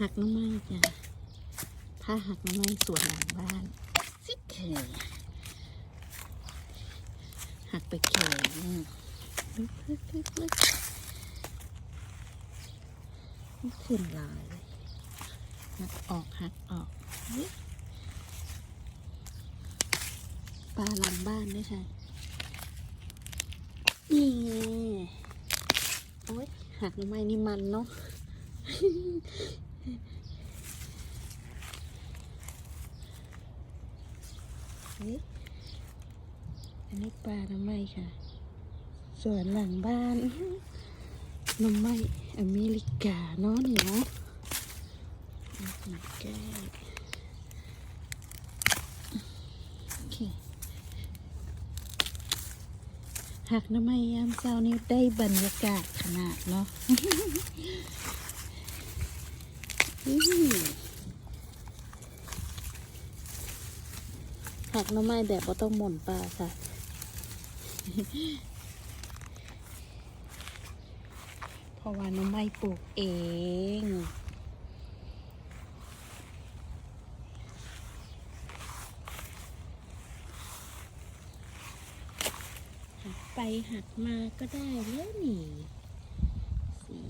หักน้ำไม้จ้ะถ้าหักน้ำไม้สวนหลังบ้านซิเคยหักไปแข่งลึกลึกลึกลึกไม่ขึ้นลายหักออกหักออกปลาหลังบ้านด้วยค่ะนี่โอ๊ยหักน้ำไม้นี่มันเนาะ อันนี้ปลาน้ำไม้ค่ะ ส่วนหลังบ้านน้ำไม้อเมริกาเนาะนี่เนาะมาใกล้โอเคหักน้ำไม้ยามเช้านี้ได้บรรยากาศขนาดเนาะ อื้อหักน้ำไม้แบบว่าต้องหม่นปลาค่ะ เพราะว่าน้ำไม้ปลูกเองหักไปหักมาก็ได้แล้วนี่ สี